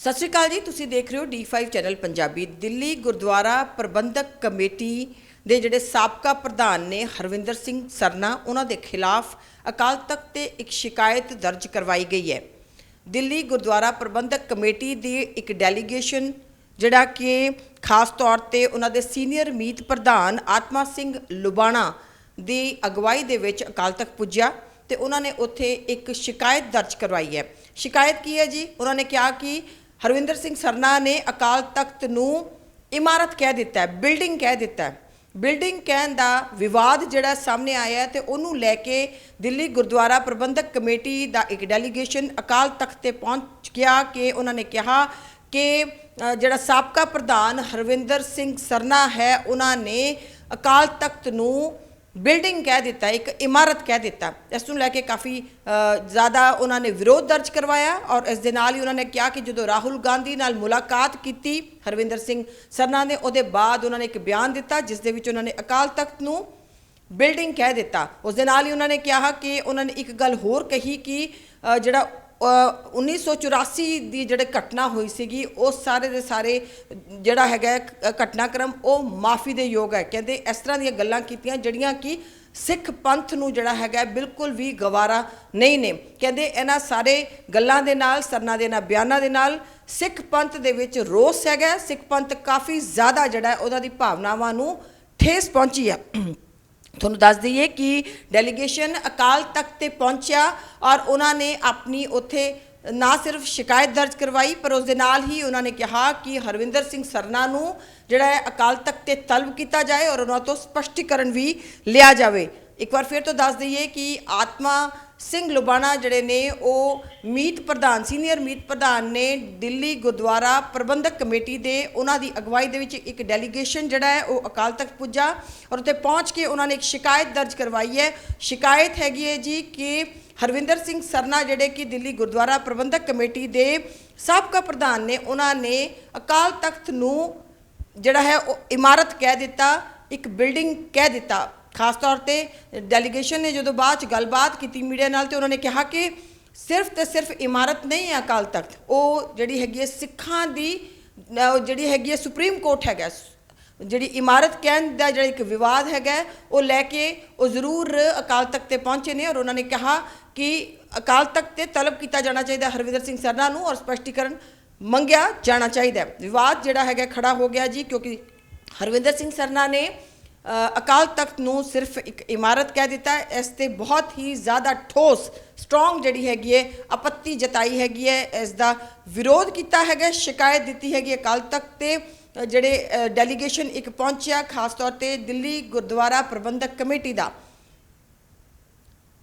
ਸਤਿ ਸ਼੍ਰੀ ਅਕਾਲ ਜੀ, ਤੁਸੀਂ ਦੇਖ ਰਹੇ ਹੋ D5 ਚੈਨਲ ਪੰਜਾਬੀ। ਦਿੱਲੀ ਗੁਰਦੁਆਰਾ ਪ੍ਰਬੰਧਕ ਕਮੇਟੀ ਦੇ ਜਿਹੜੇ ਸਾਬਕਾ ਪ੍ਰਧਾਨ ਨੇ ਹਰਵਿੰਦਰ ਸਿੰਘ ਸਰਨਾ, ਉਹਨਾਂ ਦੇ ਖਿਲਾਫ ਅਕਾਲ ਤਖਤ ਤੇ ਇੱਕ ਸ਼ਿਕਾਇਤ ਦਰਜ ਕਰਵਾਈ ਗਈ ਹੈ। ਦਿੱਲੀ ਗੁਰਦੁਆਰਾ ਪ੍ਰਬੰਧਕ ਕਮੇਟੀ ਦੀ ਇੱਕ ਡੈਲੀਗੇਸ਼ਨ, ਜਿਹੜਾ ਕਿ ਖਾਸ ਤੌਰ ਤੇ ਉਹਨਾਂ ਦੇ ਸੀਨੀਅਰ ਮੀਤ ਪ੍ਰਧਾਨ ਆਤਮਾ ਸਿੰਘ ਲੁਬਾਣਾ ਦੀ ਅਗਵਾਈ ਦੇ ਵਿੱਚ ਅਕਾਲ ਤਖਤ ਪੁੱਜਿਆ ਤੇ ਉਹਨਾਂ ਨੇ ਉੱਥੇ ਇੱਕ ਸ਼ਿਕਾਇਤ ਦਰਜ ਕਰਵਾਈ ਹੈ। ਸ਼ਿਕਾਇਤ ਕੀ ਹੈ ਜੀ? ਉਹਨਾਂ ਨੇ ਕਿਹਾ ਕਿ ਹਰਵਿੰਦਰ ਸਿੰਘ ਸਰਨਾ ਨੇ ਅਕਾਲ ਤਖਤ ਨੂੰ ਇਮਾਰਤ ਕਹਿ ਦਿੱਤਾ ਹੈ, ਬਿਲਡਿੰਗ ਕਹਿ ਦਿੱਤਾ ਹੈ। ਬਿਲਡਿੰਗ ਕਹਿਣ ਦਾ ਵਿਵਾਦ ਜਿਹੜਾ ਸਾਹਮਣੇ ਆਇਆ ਹੈ ਤੇ ਉਹਨੂੰ ਲੈ ਕੇ ਦਿੱਲੀ ਗੁਰਦੁਆਰਾ ਪ੍ਰਬੰਧਕ ਕਮੇਟੀ ਦਾ ਇੱਕ ਡੈਲੀਗੇਸ਼ਨ ਅਕਾਲ ਤਖਤ ਤੇ ਪਹੁੰਚ ਗਿਆ ਕਿ ਉਹਨਾਂ ਨੇ ਕਿਹਾ ਕਿ ਜਿਹੜਾ ਸਾਬਕਾ ਪ੍ਰਧਾਨ ਹਰਵਿੰਦਰ ਸਿੰਘ ਸਰਨਾ ਹੈ, ਉਹਨਾਂ ਨੇ ਅਕਾਲ ਤਖਤ ਨੂੰ ਬਿਲਡਿੰਗ ਕਹਿ ਦਿੱਤਾ, ਇੱਕ ਇਮਾਰਤ ਕਹਿ ਦਿੱਤਾ। ਇਸ ਨੂੰ ਲੈ ਕੇ ਕਾਫੀ ਜ਼ਿਆਦਾ ਉਹਨਾਂ ਨੇ ਵਿਰੋਧ ਦਰਜ ਕਰਵਾਇਆ ਔਰ ਇਸ ਦੇ ਨਾਲ ਹੀ ਉਹਨਾਂ ਨੇ ਕਿਹਾ ਕਿ ਜਦੋਂ ਰਾਹੁਲ ਗਾਂਧੀ ਨਾਲ ਮੁਲਾਕਾਤ ਕੀਤੀ, ਹਰਵਿੰਦਰ ਸਿੰਘ ਸਰਨਾ ਨੇ, ਉਹਦੇ ਬਾਅਦ ਉਹਨਾਂ ਨੇ ਇੱਕ ਬਿਆਨ ਦਿੱਤਾ, ਜਿਸ ਦੇ ਵਿੱਚ ਉਹਨਾਂ ਨੇ ਅਕਾਲ ਤਖਤ ਨੂੰ ਬਿਲਡਿੰਗ ਕਹਿ ਦਿੱਤਾ। ਉਸ ਦੇ ਨਾਲ ਹੀ ਉਹਨਾਂ ਨੇ ਕਿਹਾ ਕਿ ਉਹਨਾਂ ਨੇ ਇੱਕ ਗੱਲ ਹੋਰ ਕਹੀ ਕਿ ਜਿਹੜਾ 1984 ਦੀ ਜਿਹੜੇ ਘਟਨਾ ਹੋਈ ਸੀਗੀ ਉਹ ਸਾਰੇ ਦੇ ਸਾਰੇ ਜਿਹੜਾ ਹੈਗਾ ਘਟਨਾਕ੍ਰਮ ਉਹ ਮਾਫੀ ਦੇ ਯੋਗ ਹੈ। ਕਹਿੰਦੇ ਇਸ ਤਰ੍ਹਾਂ ਦੀਆਂ ਗੱਲਾਂ ਕੀਤੀਆਂ ਜਿਹੜੀਆਂ ਕਿ ਸਿੱਖ ਪੰਥ ਨੂੰ ਜਿਹੜਾ ਹੈਗਾ ਬਿਲਕੁਲ ਵੀ ਗਵਾਰਾ ਨਹੀਂ ਨੇ। ਕਹਿੰਦੇ ਇਹਨਾਂ ਸਾਰੇ ਗੱਲਾਂ ਦੇ ਨਾਲ ਸਰਨਾ ਦੇ ਨਾਲ ਬਿਆਨਾਂ ਦੇ ਨਾਲ ਸਿੱਖ ਪੰਥ ਦੇ ਵਿੱਚ ਰੋਸ ਹੈਗਾ ਸਿੱਖ ਪੰਥ ਕਾਫੀ ਜ਼ਿਆਦਾ ਜਿਹੜਾ ਹੈ, ਉਹਨਾਂ ਦੀ ਭਾਵਨਾਵਾਂ ਨੂੰ ਠੇਸ ਪਹੁੰਚੀ ਹੈ। ਤੁਹਾਨੂੰ ਦੱਸ ਦਈਏ ਕਿ ਡੈਲੀਗੇਸ਼ਨ ਅਕਾਲ ਤਖਤ ਤੇ ਪਹੁੰਚਿਆ ਔਰ ਉਹਨਾਂ ਨੇ ਆਪਣੀ ਉੱਥੇ ਨਾ ਸਿਰਫ ਸ਼ਿਕਾਇਤ ਦਰਜ ਕਰਵਾਈ, ਪਰ ਉਸ ਦੇ ਨਾਲ ਹੀ ਉਹਨਾਂ ਨੇ ਕਿਹਾ ਕਿ ਹਰਵਿੰਦਰ ਸਿੰਘ ਸਰਨਾ ਨੂੰ ਜਿਹੜਾ ਹੈ ਅਕਾਲ ਤਖਤ ਤੇ ਤਲਬ ਕੀਤਾ ਜਾਏ ਔਰ ਉਹਨਾਂ ਤੋਂ ਸਪਸ਼ਟੀਕਰਨ ਵੀ ਲਿਆ ਜਾਵੇ। ਇੱਕ ਵਾਰ ਫਿਰ ਤੋਂ ਦੱਸ ਦਈਏ ਕਿ ਆਤਮਾ ਸਿੰਘ ਲੁਬਾਣਾ ਜਿਹੜੇ ਨੇ, ਉਹ ਮੀਤ ਪ੍ਰਧਾਨ, ਸੀਨੀਅਰ ਮੀਤ ਪ੍ਰਧਾਨ ਨੇ ਦਿੱਲੀ ਗੁਰਦੁਆਰਾ ਪ੍ਰਬੰਧਕ ਕਮੇਟੀ ਦੇ ਉਹਨਾਂ ਦੀ ਅਗਵਾਈ ਦੇ ਵਿੱਚ ਇੱਕ ਡੈਲੀਗੇਸ਼ਨ ਜਿਹੜਾ ਹੈ, ਉਹ ਅਕਾਲ ਤਖਤ ਪੁੱਜਾ ਔਰ ਉੱਥੇ ਪਹੁੰਚ ਕੇ ਉਹਨਾਂ ਨੇ ਇੱਕ ਸ਼ਿਕਾਇਤ ਦਰਜ ਕਰਵਾਈ ਹੈ। ਸ਼ਿਕਾਇਤ ਹੈਗੀ ਹੈ ਜੀ ਕਿ ਹਰਵਿੰਦਰ ਸਿੰਘ ਸਰਨਾ ਜਿਹੜੇ ਕਿ ਦਿੱਲੀ ਗੁਰਦੁਆਰਾ ਪ੍ਰਬੰਧਕ ਕਮੇਟੀ ਦੇ ਸਾਬਕਾ ਪ੍ਰਧਾਨ ਨੇ, ਉਹਨਾਂ ਨੇ ਅਕਾਲ ਤਖਤ ਨੂੰ ਜਿਹੜਾ ਹੈ, ਉਹ ਇਮਾਰਤ ਕਹਿ ਦਿੱਤਾ, ਇੱਕ ਬਿਲਡਿੰਗ ਕਹਿ ਦਿੱਤਾ। ਖਾਸ ਤੌਰ ਤੇ ਡੈਲੀਗੇਸ਼ਨ ਨੇ ਜਦੋਂ ਬਾਅਦ ਚ ਗੱਲਬਾਤ ਕੀਤੀ ਮੀਡੀਆ ਨਾਲ ਤੇ ਉਹਨਾਂ ਨੇ ਕਿਹਾ ਕਿ ਸਿਰਫ ਤੇ ਸਿਰਫ ਇਮਾਰਤ ਨਹੀਂ ਹੈ ਅਕਾਲ ਤਖਤ, ਉਹ ਜਿਹੜੀ ਹੈਗੀ ਹੈ ਸਿੱਖਾਂ ਦੀ ਜਿਹੜੀ ਹੈਗੀ ਹੈ ਸੁਪਰੀਮ ਕੋਰਟ ਹੈਗਾ ਜਿਹੜੀ ਇਮਾਰਤ ਕਹਿਣ ਦਾ ਜਿਹੜਾ ਇੱਕ ਵਿਵਾਦ ਹੈਗਾ ਉਹ ਲੈ ਕੇ ਉਹ ਜ਼ਰੂਰ ਅਕਾਲ ਤਖਤ ਤੇ ਪਹੁੰਚੇ ਨੇ ਔਰ ਉਹਨਾਂ ਨੇ ਕਿਹਾ ਕਿ ਅਕਾਲ ਤਖਤ ਤੇ ਤਲਬ ਕੀਤਾ ਜਾਣਾ ਚਾਹੀਦਾ ਹਰਵਿੰਦਰ ਸਿੰਘ ਸਰਨਾ ਨੂੰ ਔਰ ਸਪਸ਼ਟੀਕਰਨ ਮੰਗਿਆ ਜਾਣਾ ਚਾਹੀਦਾ ਵਿਵਾਦ ਜਿਹੜਾ ਹੈਗਾ ਖੜਾ ਹੋ ਗਿਆ ਜੀ, ਕਿਉਂਕਿ ਹਰਵਿੰਦਰ ਸਿੰਘ ਸਰਨਾ ਨੇ ਅਕਾਲ ਤਖਤ ਨੂੰ ਸਿਰਫ ਇੱਕ ਇਮਾਰਤ ਕਹਿ ਦਿੱਤਾ ਹੈ। ਇਸ ਤੇ ਬਹੁਤ ਹੀ ਜ਼ਿਆਦਾ ਠੋਸ ਸਟਰੋਂਗ ਜਿਹੜੀ ਹੈਗੀ ਹੈ ਆਪੱਤੀ ਜਤਾਈ ਹੈਗੀ ਹੈ ਇਸ ਦਾ ਵਿਰੋਧ ਕੀਤਾ ਹੈਗਾ ਸ਼ਿਕਾਇਤ ਦਿੱਤੀ ਹੈਗੀ ਅਕਾਲ ਤਖਤ ਤੇ ਜਿਹੜੇ ਡੈਲੀਗੇਸ਼ਨ ਇੱਕ ਪਹੁੰਚਿਆ ਖਾਸ ਤੌਰ ਤੇ ਦਿੱਲੀ ਗੁਰਦੁਆਰਾ ਪ੍ਰਬੰਧਕ ਕਮੇਟੀ ਦਾ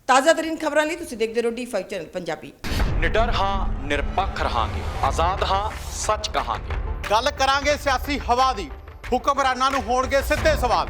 ਤਾਜ਼ਾ ਤਰੀਨ ਖਬਰਾਂ ਲਈ ਤੁਸੀਂ ਦੇਖਦੇ ਰਹੋ D5 ਚੈਨਲ ਪੰਜਾਬੀ ਨਿਡਰ ਹਾਂ ਨਿਰਪੱਖ ਰਹਾਂਗੇ ਆਜ਼ਾਦ ਹਾਂ ਸੱਚ ਕਹਾਂਗੇ ਗੱਲ ਕਰਾਂਗੇ ਸਿਆਸੀ ਹਵਾ ਦੀ ਹੁਕਮਰਾਨਾਂ ਨੂੰ ਹੋਣਗੇ ਸਿੱਧੇ ਸਵਾਲ